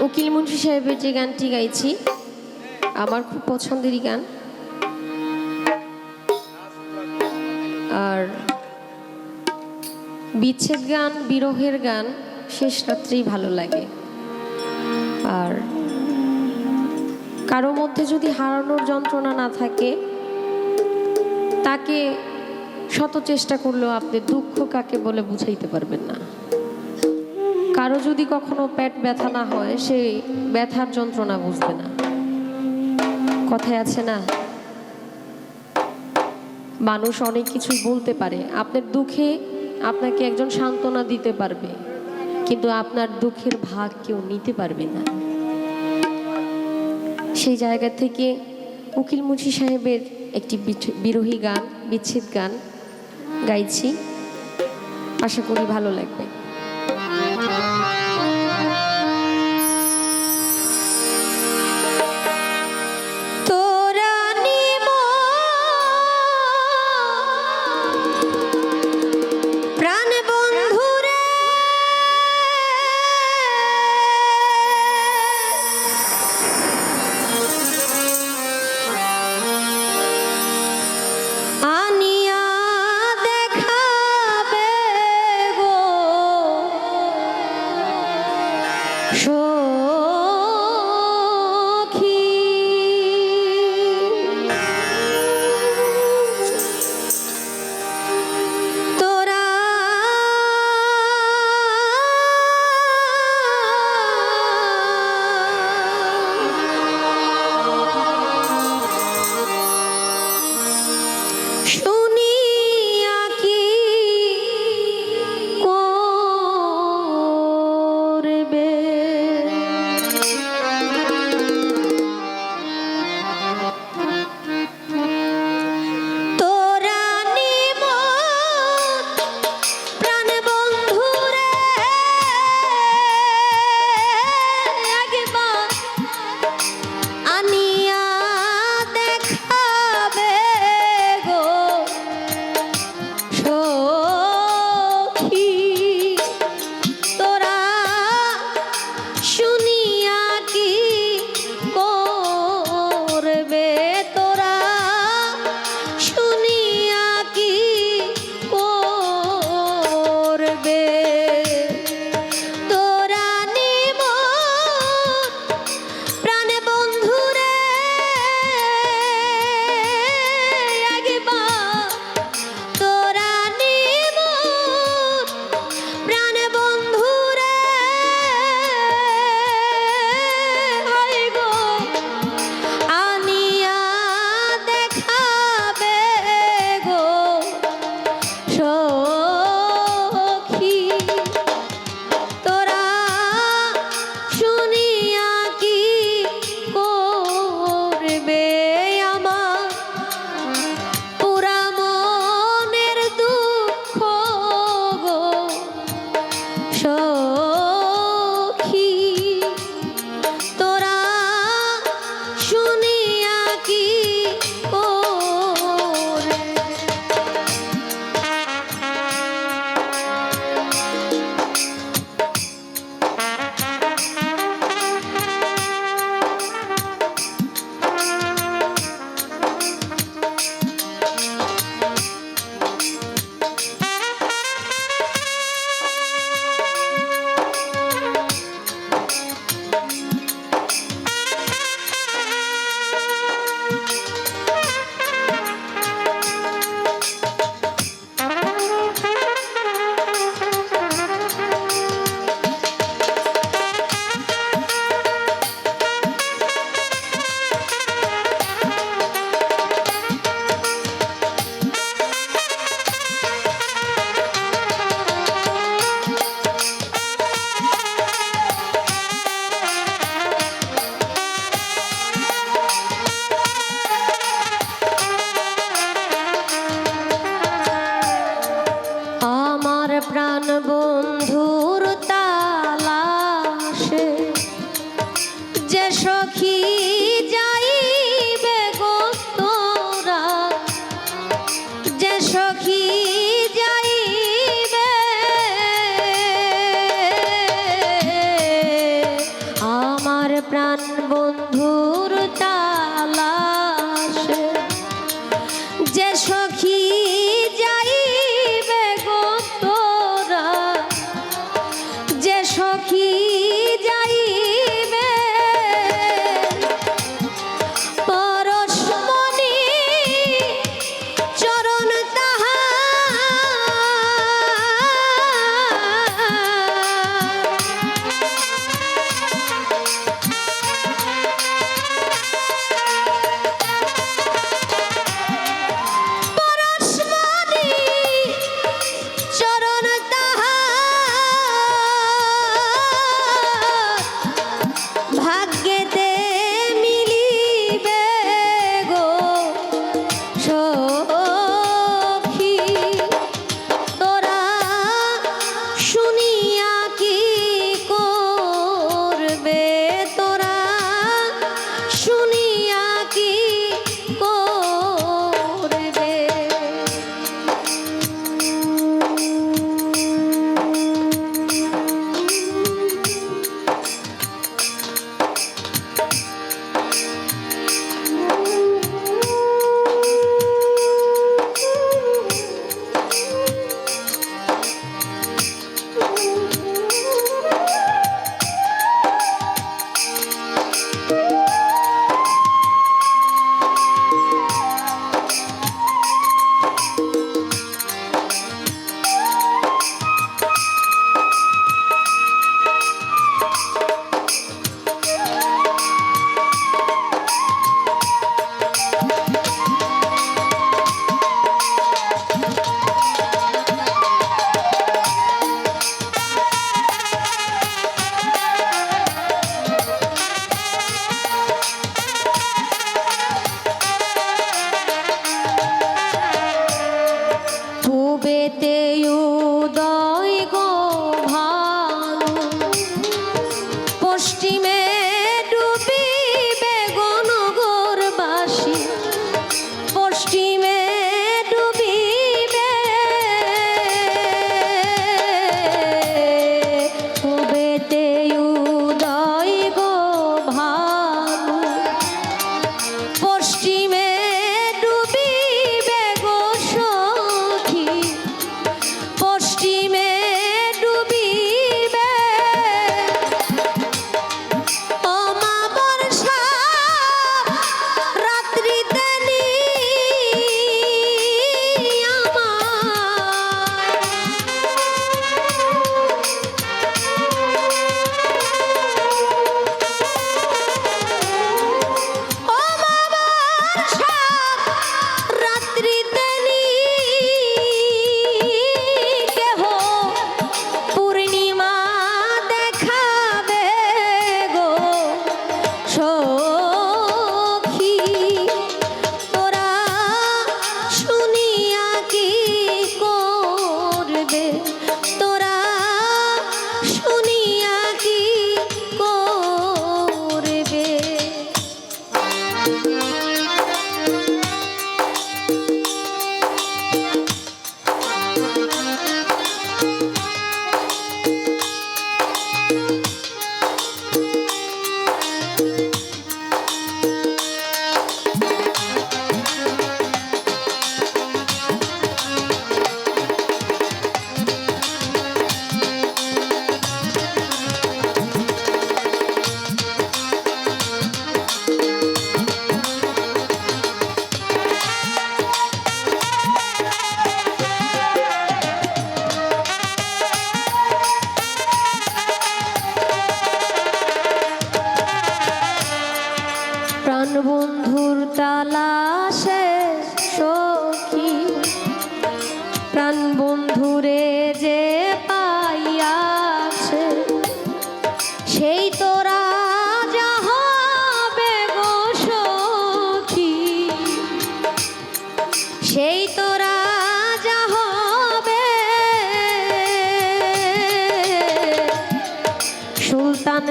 উকিল মুন্সি সাহেবের যে গানটি গাইছি, আমার খুব পছন্দেরই গান। আর বিচ্ছেদ গান, বিরহের গান, শেষ রাত্রেই ভালো লাগে। আর কারও মধ্যে যদি হারানোর যন্ত্রণা না থাকে, তাকে শত চেষ্টা করলেও আপনি দুঃখ কাকে বলে বুঝাইতে পারবেন না। কারও যদি কখনো পেট ব্যথা না হয়, সে ব্যথার যন্ত্রণা বুঝবে না। কথায় আছে না? মানুষ অনেক কিছু বলতে পারে। আপনার দুঃখে আপনাকে একজন সান্ত্বনা দিতে পারবে, কিন্তু আপনার দুঃখের ভাগ কেউ নিতে পারবে না। সেই জায়গা থেকে উকিল মুন্সি সাহেবের একটি বিরহী গান, বিচ্ছেদ গান গাইছি। আশা করি ভালো লাগবে। প্রাণ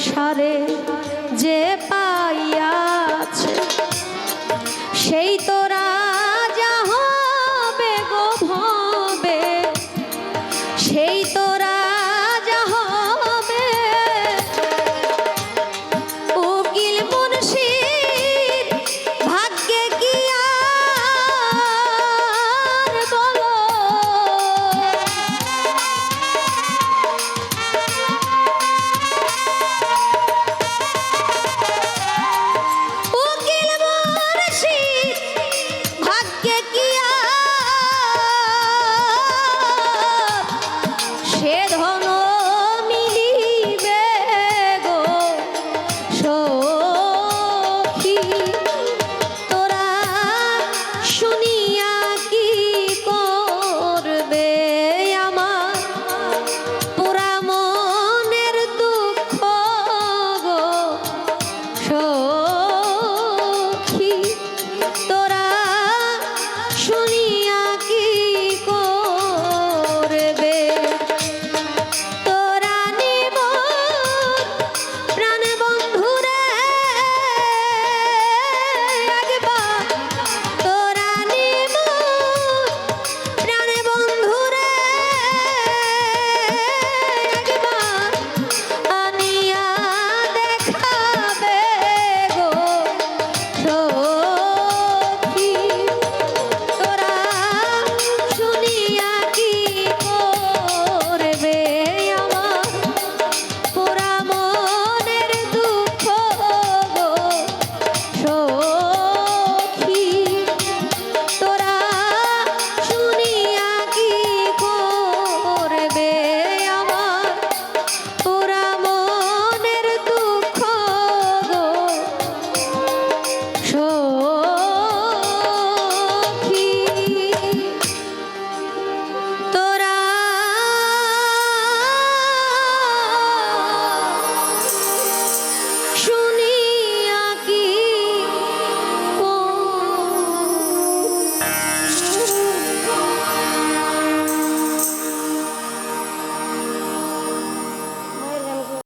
সারে